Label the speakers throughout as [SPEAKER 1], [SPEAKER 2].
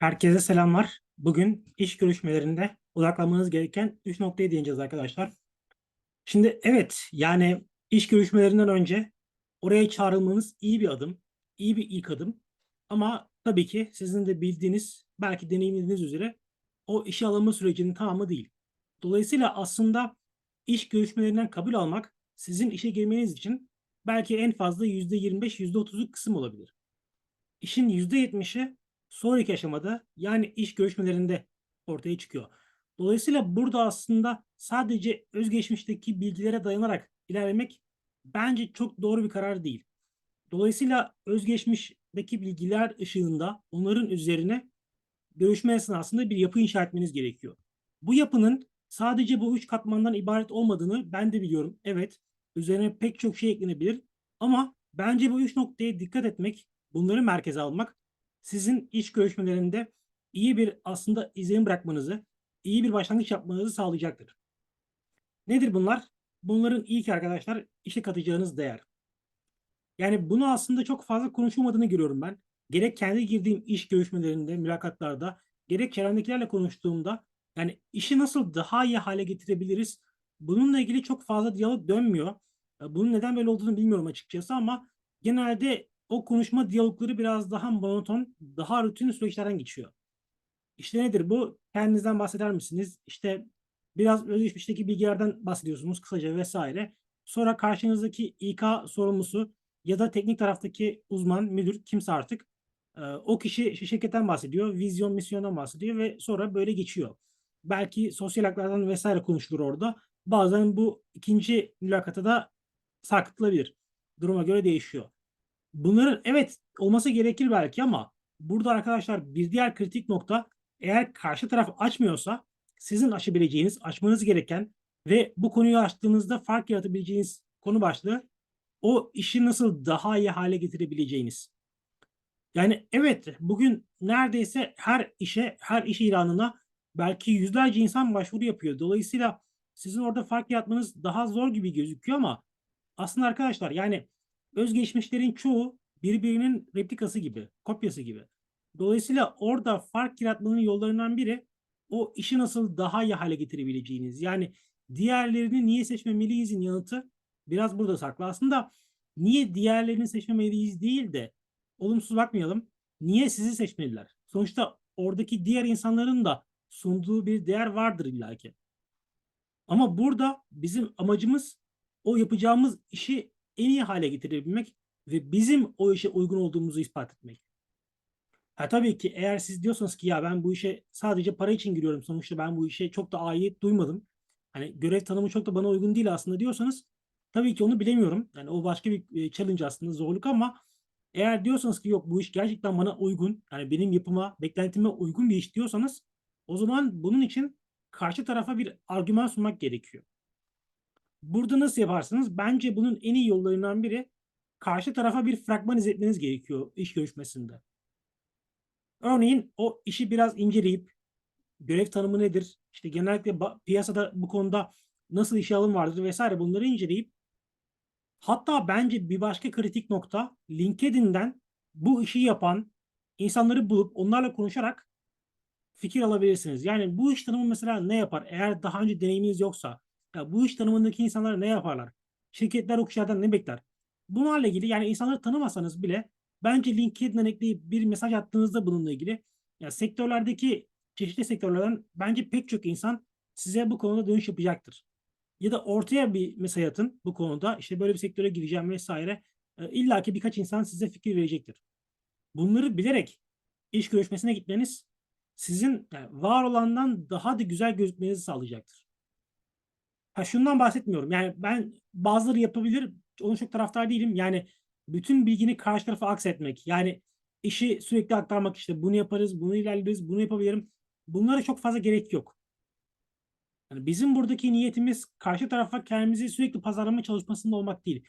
[SPEAKER 1] Herkese selamlar. Bugün iş görüşmelerinde odaklanmanız gereken 3 noktaya değineceğiz arkadaşlar. Şimdi evet yani iş görüşmelerinden önce oraya çağrılmanız iyi bir adım, iyi bir ilk adım. Ama tabii ki sizin de bildiğiniz, belki deneyimlediğiniz üzere o işe alınma sürecinin tamamı değil. Dolayısıyla aslında iş görüşmelerinden kabul almak sizin işe girmeniz için belki en fazla %25, %30'luk kısım olabilir. İşin %70'i sonraki aşamada yani iş görüşmelerinde ortaya çıkıyor. Dolayısıyla burada aslında sadece özgeçmişteki bilgilere dayanarak ilerlemek bence çok doğru bir karar değil. Dolayısıyla özgeçmişteki bilgiler ışığında onların üzerine görüşme esnasında bir yapı inşa etmeniz gerekiyor. Bu yapının sadece bu üç katmandan ibaret olmadığını ben de biliyorum. Evet, üzerine pek çok şey eklenebilir ama bence bu üç noktaya dikkat etmek, bunları merkeze almak sizin iş görüşmelerinde iyi bir aslında izlenim bırakmanızı, iyi bir başlangıç yapmanızı sağlayacaktır. Nedir bunlar? Bunların ilk arkadaşlar işe katacağınız değer. Yani bunu aslında çok fazla konuşulmadığını görüyorum ben. Gerek kendi girdiğim iş görüşmelerinde, mülakatlarda, gerek çevremdekilerle konuştuğumda yani işi nasıl daha iyi hale getirebiliriz? Bununla ilgili çok fazla diyalog dönmüyor. Bunun neden böyle olduğunu bilmiyorum açıkçası ama genelde o konuşma diyalogları biraz daha monoton, daha rutin süreçlerden geçiyor. İşte nedir bu? Kendinizden bahseder misiniz? İşte biraz özgeçmişteki bilgilerden bahsediyorsunuz kısaca vesaire. Sonra karşınızdaki İK sorumlusu ya da teknik taraftaki uzman, müdür kimse artık e, o kişi şirketten bahsediyor, vizyon, misyondan bahsediyor ve sonra böyle geçiyor. Belki sosyal haklardan vesaire konuşulur orada. Bazen bu ikinci mülakata da sarkıtılabilir. Duruma göre değişiyor. Bunların evet olması gerekir belki ama burada arkadaşlar bir diğer kritik nokta eğer karşı taraf açmıyorsa sizin aşabileceğiniz, açmanız gereken ve bu konuyu açtığınızda fark yaratabileceğiniz konu başlığı o işi nasıl daha iyi hale getirebileceğiniz. Yani evet bugün neredeyse her işe, her iş ilanına belki yüzlerce insan başvuru yapıyor. Dolayısıyla sizin orada fark yaratmanız daha zor gibi gözüküyor ama aslında arkadaşlar yani özgeçmişlerin çoğu birbirinin replikası gibi, kopyası gibi. Dolayısıyla orada fark yaratmanın yollarından biri o işi nasıl daha iyi hale getirebileceğiniz. Yani diğerlerini niye seçmemeliyizin yanıtı biraz burada saklı. Aslında niye diğerlerini seçmemeliyiz değil de olumsuz bakmayalım. Niye sizi seçmeliler? Sonuçta oradaki diğer insanların da sunduğu bir değer vardır illaki. Ama burada bizim amacımız o yapacağımız işi en iyi hale getirebilmek ve bizim o işe uygun olduğumuzu ispat etmek. Ha tabii ki eğer siz diyorsanız ki ya ben bu işe sadece para için giriyorum sonuçta ben bu işe çok da ait duymadım. Hani görev tanımı çok da bana uygun değil aslında diyorsanız tabii ki onu bilemiyorum. Yani o başka bir challenge aslında zorluk ama eğer diyorsanız ki yok bu iş gerçekten bana uygun yani benim yapıma, beklentime uygun bir iş diyorsanız o zaman bunun için karşı tarafa bir argüman sunmak gerekiyor. Burada nasıl yaparsınız? Bence bunun en iyi yollarından biri karşı tarafa bir fragman izletmeniz gerekiyor iş görüşmesinde. Örneğin o işi biraz inceleyip görev tanımı nedir? İşte genellikle piyasada bu konuda nasıl işe alım vardır vesaire bunları inceleyip hatta bence bir başka kritik nokta LinkedIn'den bu işi yapan insanları bulup onlarla konuşarak fikir alabilirsiniz. Yani bu iş tanımı mesela ne yapar? Eğer daha önce deneyiminiz yoksa ya bu iş tanımındaki insanlar ne yaparlar? Şirketler o kişilerden ne bekler? Bunlarla ilgili yani insanları tanımasanız bile bence LinkedIn'den ekleyip bir mesaj attığınızda bununla ilgili ya sektörlerdeki çeşitli sektörlerden bence pek çok insan size bu konuda dönüş yapacaktır. Ya da ortaya bir mesaj atın bu konuda işte böyle bir sektöre gireceğim vesaire. E, ki birkaç insan size fikir verecektir. Bunları bilerek iş görüşmesine gitmeniz sizin yani var olandan daha da güzel gözükmenizi sağlayacaktır. Ha şundan bahsetmiyorum. Yani ben bazıları yapabilir. Onun çok taraftar değilim. Yani bütün bilgini karşı tarafa aksetmek. Yani işi sürekli aktarmak işte bunu yaparız, bunu ilerleriz, bunu yapabilirim. Bunlara çok fazla gerek yok. Yani bizim buradaki niyetimiz karşı tarafa kendimizi sürekli pazarlama çalışmasında olmak değil.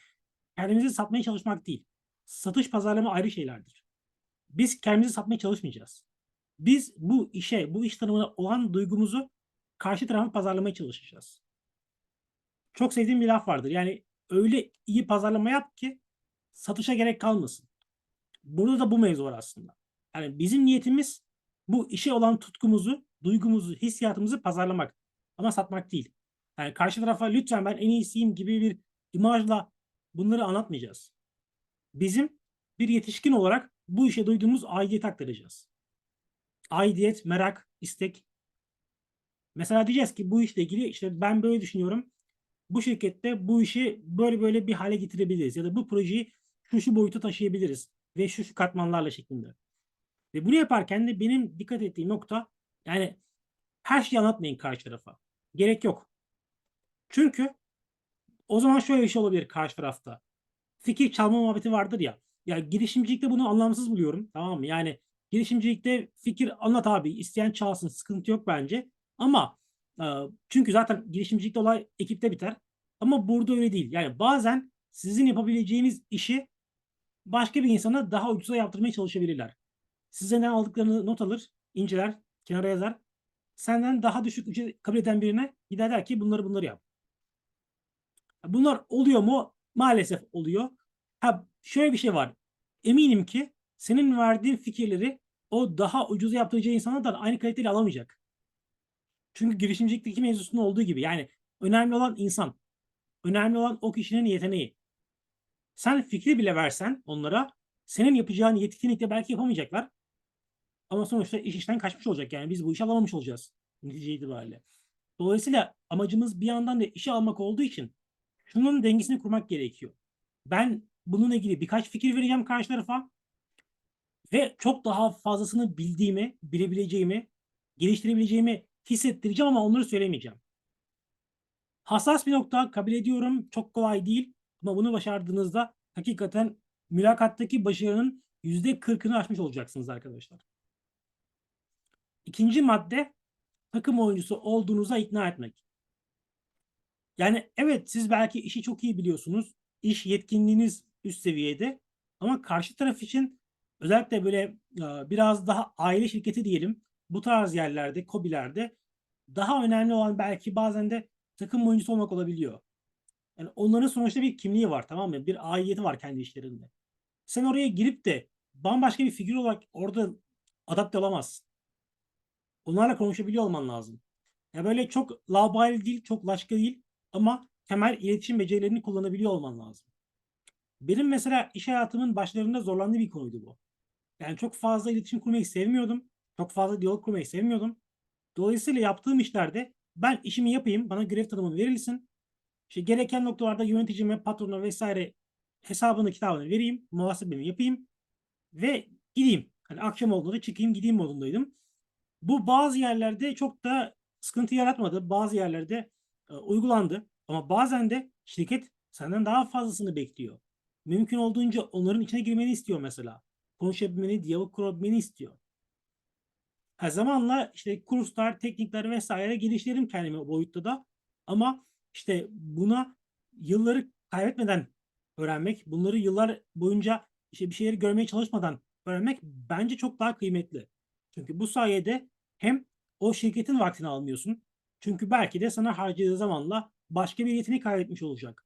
[SPEAKER 1] Kendimizi satmaya çalışmak değil. Satış pazarlama ayrı şeylerdir. Biz kendimizi satmaya çalışmayacağız. Biz bu işe, bu iş tanımına olan duygumuzu karşı tarafa pazarlamaya çalışacağız. Çok sevdiğim bir laf vardır. Yani öyle iyi pazarlama yap ki satışa gerek kalmasın. Burada da bu mevzu var aslında. Yani bizim niyetimiz bu işe olan tutkumuzu, duygumuzu, hissiyatımızı pazarlamak. Ama satmak değil. Yani karşı tarafa lütfen ben en iyisiyim gibi bir imajla bunları anlatmayacağız. Bizim bir yetişkin olarak bu işe duyduğumuz aidiyet aktaracağız. Aidiyet, merak, istek. Mesela diyeceğiz ki bu işle ilgili işte ben böyle düşünüyorum. Bu şirkette bu işi böyle böyle bir hale getirebiliriz. Ya da bu projeyi şu şu boyuta taşıyabiliriz. Ve şu şu katmanlarla şeklinde. Ve bunu yaparken de benim dikkat ettiğim nokta yani her şeyi anlatmayın karşı tarafa. Gerek yok. Çünkü o zaman şöyle bir şey olabilir karşı tarafta. Fikir çalma muhabbeti vardır ya. Ya girişimcilikte bunu anlamsız buluyorum. Tamam mı? Yani girişimcilikte fikir anlat abi. isteyen çalsın. Sıkıntı yok bence. Ama çünkü zaten girişimcilikte olay ekipte biter. Ama burada öyle değil. Yani bazen sizin yapabileceğiniz işi başka bir insana daha ucuza yaptırmaya çalışabilirler. Sizden aldıklarını not alır, inceler, kenara yazar. Senden daha düşük ücret kabul eden birine gider der ki bunları bunları yap. Bunlar oluyor mu? Maalesef oluyor. Ha şöyle bir şey var. Eminim ki senin verdiğin fikirleri o daha ucuza yaptıracağı insanlardan aynı kaliteli alamayacak. Çünkü girişimcilikteki mevzusunda olduğu gibi yani önemli olan insan. Önemli olan o kişinin yeteneği. Sen fikri bile versen onlara senin yapacağın yetkinlikle belki yapamayacaklar. Ama sonuçta iş işten kaçmış olacak yani biz bu işi alamamış olacağız netice itibariyle. Dolayısıyla amacımız bir yandan da işi almak olduğu için şunun dengesini kurmak gerekiyor. Ben bununla ilgili birkaç fikir vereceğim karşı tarafa ve çok daha fazlasını bildiğimi, bilebileceğimi, geliştirebileceğimi hissettireceğim ama onları söylemeyeceğim. Hassas bir nokta kabul ediyorum. Çok kolay değil ama bunu başardığınızda hakikaten mülakattaki başarının %40'ını aşmış olacaksınız arkadaşlar. İkinci madde takım oyuncusu olduğunuza ikna etmek. Yani evet siz belki işi çok iyi biliyorsunuz. İş yetkinliğiniz üst seviyede ama karşı taraf için özellikle böyle e, biraz daha aile şirketi diyelim bu tarz yerlerde, kobilerde daha önemli olan belki bazen de takım oyuncusu olmak olabiliyor. Yani onların sonuçta bir kimliği var tamam mı? Bir aidiyeti var kendi işlerinde. Sen oraya girip de bambaşka bir figür olarak orada adapte olamazsın. Onlarla konuşabiliyor olman lazım. Ya böyle çok laubali değil, çok laşka değil ama temel iletişim becerilerini kullanabiliyor olman lazım. Benim mesela iş hayatımın başlarında zorlandığı bir konuydu bu. Yani çok fazla iletişim kurmayı sevmiyordum. Çok fazla diyalog kurmayı sevmiyordum. Dolayısıyla yaptığım işlerde ben işimi yapayım, bana görev tanımı verilsin. İşte gereken noktalarda yöneticime, patrona vesaire hesabını kitabını vereyim, muhasebemi yapayım ve gideyim. Hani akşam olduğunda çıkayım gideyim modundaydım. Bu bazı yerlerde çok da sıkıntı yaratmadı. Bazı yerlerde e, uygulandı. Ama bazen de şirket senden daha fazlasını bekliyor. Mümkün olduğunca onların içine girmeni istiyor mesela. Konuşabilmeni, diyalog kurabilmeni istiyor. Her zamanla işte kurslar, teknikler vesaire geliştiririm kendimi o boyutta da. Ama işte buna yılları kaybetmeden öğrenmek, bunları yıllar boyunca işte bir şeyleri görmeye çalışmadan öğrenmek bence çok daha kıymetli. Çünkü bu sayede hem o şirketin vaktini almıyorsun. Çünkü belki de sana harcadığı zamanla başka bir yetenek kaybetmiş olacak.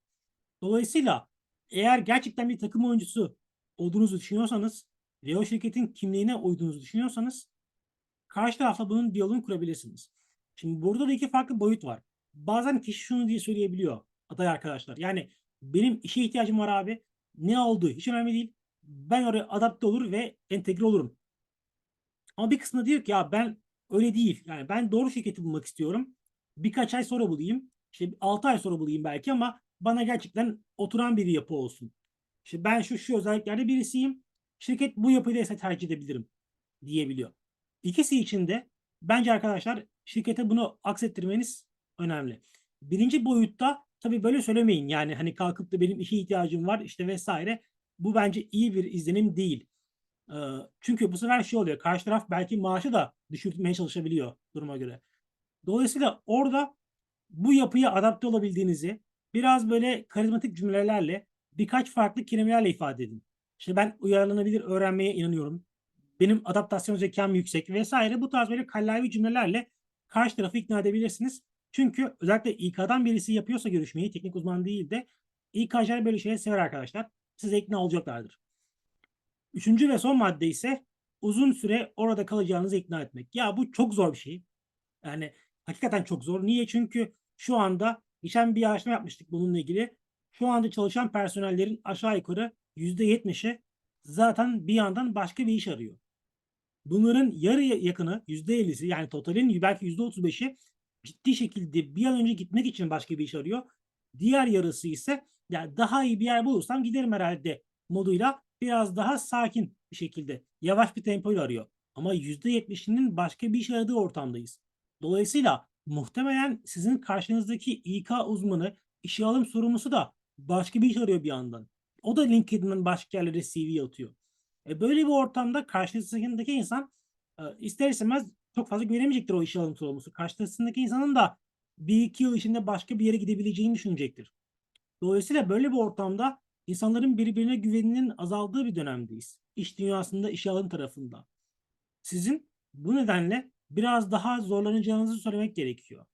[SPEAKER 1] Dolayısıyla eğer gerçekten bir takım oyuncusu olduğunuzu düşünüyorsanız ve o şirketin kimliğine uyduğunuzu düşünüyorsanız karşı tarafla bunun diyaloğunu kurabilirsiniz. Şimdi burada da iki farklı boyut var. Bazen kişi şunu diye söyleyebiliyor aday arkadaşlar. Yani benim işe ihtiyacım var abi. Ne olduğu hiç önemli değil. Ben oraya adapte olur ve entegre olurum. Ama bir kısmı diyor ki ya ben öyle değil. Yani ben doğru şirketi bulmak istiyorum. Birkaç ay sonra bulayım. İşte 6 ay sonra bulayım belki ama bana gerçekten oturan bir yapı olsun. İşte ben şu şu özelliklerde birisiyim. Şirket bu yapıyla ise tercih edebilirim diyebiliyor. İkisi için de bence arkadaşlar şirkete bunu aksettirmeniz önemli. Birinci boyutta tabii böyle söylemeyin. Yani hani kalkıp da benim işe ihtiyacım var işte vesaire. Bu bence iyi bir izlenim değil. Çünkü bu sefer şey oluyor. Karşı taraf belki maaşı da düşürtmeye çalışabiliyor duruma göre. Dolayısıyla orada bu yapıya adapte olabildiğinizi biraz böyle karizmatik cümlelerle birkaç farklı kelimelerle ifade edin. İşte ben uyarlanabilir öğrenmeye inanıyorum. Benim adaptasyon zekam yüksek vesaire bu tarz böyle kallavi cümlelerle karşı tarafı ikna edebilirsiniz. Çünkü özellikle İK'dan birisi yapıyorsa görüşmeyi teknik uzman değil de İK'cılar böyle şeyleri sever arkadaşlar. Size ikna olacaklardır. Üçüncü ve son madde ise uzun süre orada kalacağınızı ikna etmek. Ya bu çok zor bir şey. Yani hakikaten çok zor. Niye? Çünkü şu anda geçen bir araştırma yapmıştık bununla ilgili. Şu anda çalışan personellerin aşağı yukarı %70'i zaten bir yandan başka bir iş arıyor. Bunların yarı yakını %50'si yani totalin belki %35'i ciddi şekilde bir an önce gitmek için başka bir iş arıyor. Diğer yarısı ise yani daha iyi bir yer bulursam giderim herhalde moduyla biraz daha sakin bir şekilde yavaş bir tempoyla arıyor. Ama %70'inin başka bir iş aradığı ortamdayız. Dolayısıyla muhtemelen sizin karşınızdaki İK uzmanı, işe alım sorumlusu da başka bir iş arıyor bir yandan. O da LinkedIn'den başka yerlere CV atıyor. E böyle bir ortamda karşısındaki insan e, ister istemez çok fazla güvenemeyecektir o işe alım sorumlusu. Karşısındaki insanın da bir iki yıl içinde başka bir yere gidebileceğini düşünecektir. Dolayısıyla böyle bir ortamda insanların birbirine güveninin azaldığı bir dönemdeyiz. İş dünyasında, işe alım tarafında. Sizin bu nedenle biraz daha zorlanacağınızı söylemek gerekiyor.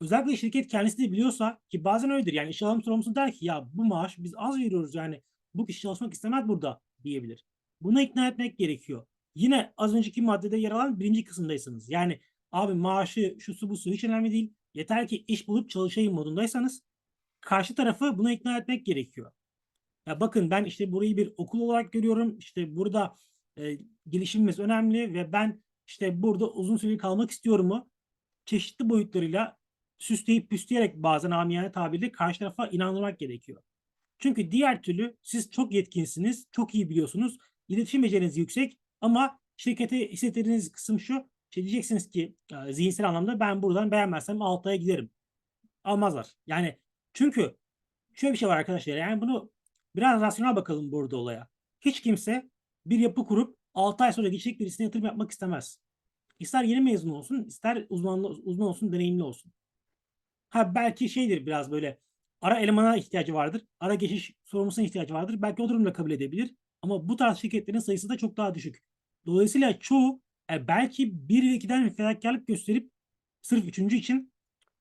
[SPEAKER 1] Özellikle şirket kendisi de biliyorsa ki bazen öyledir. Yani işe alım sorumlusu der ki ya bu maaş biz az veriyoruz yani bu kişi çalışmak istemez burada diyebilir. Buna ikna etmek gerekiyor. Yine az önceki maddede yer alan birinci kısımdaysanız. Yani abi maaşı şu su bu su hiç önemli değil. Yeter ki iş bulup çalışayım modundaysanız karşı tarafı buna ikna etmek gerekiyor. Ya bakın ben işte burayı bir okul olarak görüyorum. İşte burada e, gelişimimiz önemli ve ben işte burada uzun süre kalmak istiyorum mu? Çeşitli boyutlarıyla süsleyip püsleyerek bazen amiyane tabirle karşı tarafa inandırmak gerekiyor. Çünkü diğer türlü siz çok yetkinsiniz, çok iyi biliyorsunuz, iletişim beceriniz yüksek ama şirkete hissettiğiniz kısım şu, şey diyeceksiniz ki zihinsel anlamda ben buradan beğenmezsem altaya giderim. Almazlar. Yani çünkü şöyle bir şey var arkadaşlar. Yani bunu biraz rasyonel bakalım burada olaya. Hiç kimse bir yapı kurup 6 ay sonra geçecek birisine yatırım yapmak istemez. İster yeni mezun olsun, ister uzman, uzman olsun, deneyimli olsun. Ha belki şeydir biraz böyle ara elemana ihtiyacı vardır. Ara geçiş sorumlusuna ihtiyacı vardır. Belki o durumda kabul edebilir. Ama bu tarz şirketlerin sayısı da çok daha düşük. Dolayısıyla çoğu e, belki bir ve ikiden fedakarlık gösterip sırf üçüncü için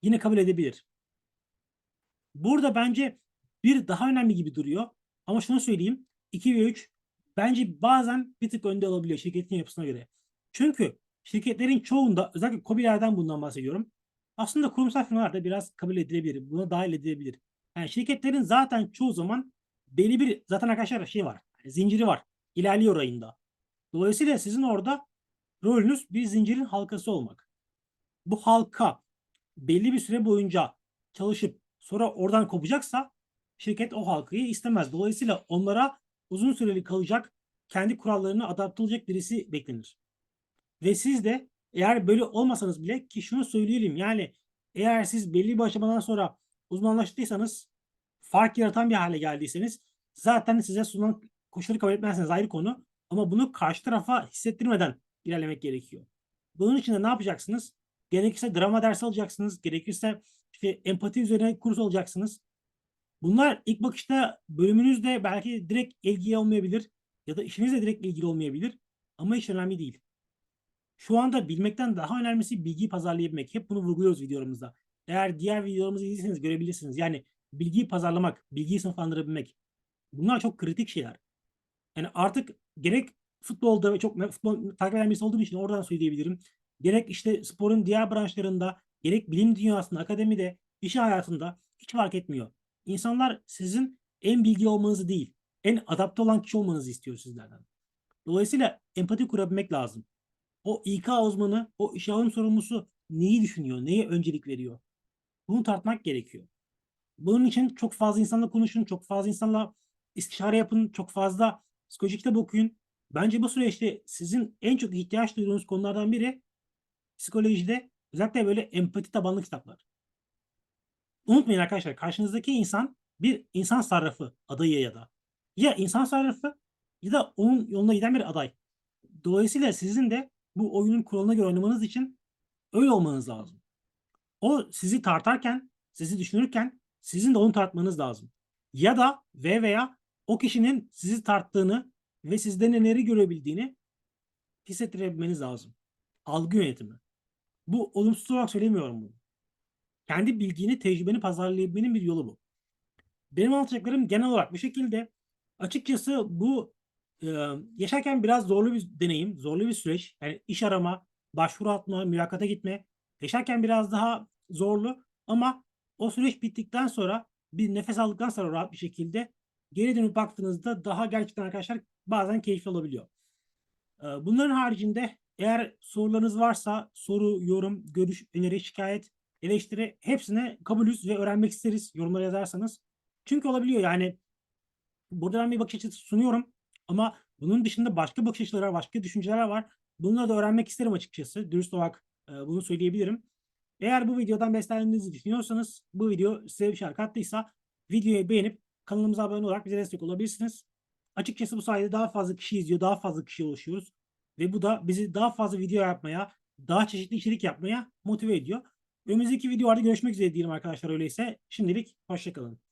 [SPEAKER 1] yine kabul edebilir. Burada bence bir daha önemli gibi duruyor. Ama şunu söyleyeyim. 2 ve 3 bence bazen bir tık önde olabiliyor şirketin yapısına göre. Çünkü şirketlerin çoğunda özellikle COBİ'lerden bundan bahsediyorum. Aslında kurumsal firmalar biraz kabul edilebilir. Buna dahil edilebilir. Yani şirketlerin zaten çoğu zaman belli bir zaten arkadaşlar şey var. Zinciri var. İlerliyor rayında. Dolayısıyla sizin orada rolünüz bir zincirin halkası olmak. Bu halka belli bir süre boyunca çalışıp sonra oradan kopacaksa şirket o halkayı istemez. Dolayısıyla onlara uzun süreli kalacak, kendi kurallarına adapte olacak birisi beklenir. Ve siz de eğer böyle olmasanız bile ki şunu söyleyelim yani eğer siz belli bir aşamadan sonra uzmanlaştıysanız fark yaratan bir hale geldiyseniz zaten size sunulan koşulları kabul etmezseniz ayrı konu ama bunu karşı tarafa hissettirmeden ilerlemek gerekiyor. Bunun için de ne yapacaksınız? Gerekirse drama dersi alacaksınız. Gerekirse işte empati üzerine kurs alacaksınız. Bunlar ilk bakışta bölümünüzde belki direkt ilgi olmayabilir ya da işinizle direkt ilgili olmayabilir ama hiç önemli değil. Şu anda bilmekten daha önemlisi bilgiyi pazarlayabilmek. Hep bunu vurguluyoruz videolarımızda. Eğer diğer videolarımızı izlediyseniz görebilirsiniz. Yani bilgiyi pazarlamak, bilgiyi sınıflandırabilmek. Bunlar çok kritik şeyler. Yani artık gerek futbolda ve çok futbol takip eden birisi olduğum için oradan söyleyebilirim. Gerek işte sporun diğer branşlarında, gerek bilim dünyasında, akademide, iş hayatında hiç fark etmiyor. İnsanlar sizin en bilgi olmanızı değil, en adapte olan kişi olmanızı istiyor sizlerden. Dolayısıyla empati kurabilmek lazım. O İK uzmanı, o iş alım sorumlusu neyi düşünüyor, neye öncelik veriyor? Bunu tartmak gerekiyor. Bunun için çok fazla insanla konuşun, çok fazla insanla istişare yapın, çok fazla psikolojik kitap okuyun. Bence bu süreçte sizin en çok ihtiyaç duyduğunuz konulardan biri psikolojide özellikle böyle empati tabanlı kitaplar. Unutmayın arkadaşlar karşınızdaki insan bir insan sarrafı adayı ya da. Ya insan sarrafı ya da onun yoluna giden bir aday. Dolayısıyla sizin de bu oyunun kuralına göre oynamanız için öyle olmanız lazım. O sizi tartarken, sizi düşünürken sizin de onu tartmanız lazım. Ya da ve veya o kişinin sizi tarttığını ve sizde neleri görebildiğini hissettirebilmeniz lazım. Algı yönetimi. Bu olumsuz olarak söylemiyorum bunu. Kendi bilgini, tecrübeni pazarlayabilmenin bir yolu bu. Benim anlatacaklarım genel olarak bu şekilde. Açıkçası bu Eee, yaşarken biraz zorlu bir deneyim, zorlu bir süreç. Yani iş arama, başvuru atma, mülakata gitme. Yaşarken biraz daha zorlu ama o süreç bittikten sonra bir nefes aldıktan sonra rahat bir şekilde geri dönüp baktığınızda daha gerçekten arkadaşlar bazen keyifli olabiliyor. Eee, bunların haricinde eğer sorularınız varsa soru, yorum, görüş, öneri, şikayet, eleştiri hepsine kabulüz ve öğrenmek isteriz yorumlara yazarsanız. Çünkü olabiliyor yani burada ben bir bakış açısı sunuyorum ama bunun dışında başka bakış açıları var, başka düşünceler var. Bunları da öğrenmek isterim açıkçası. Dürüst olarak eee, bunu söyleyebilirim. Eğer bu videodan beslendiğinizi düşünüyorsanız, bu video size bir şey kattıysa videoyu beğenip kanalımıza abone olarak bize destek olabilirsiniz. Açıkçası bu sayede daha fazla kişi izliyor, daha fazla kişiye ulaşıyoruz. Ve bu da bizi daha fazla video yapmaya, daha çeşitli içerik yapmaya motive ediyor. Önümüzdeki videolarda görüşmek üzere diyelim arkadaşlar öyleyse. Şimdilik hoşçakalın.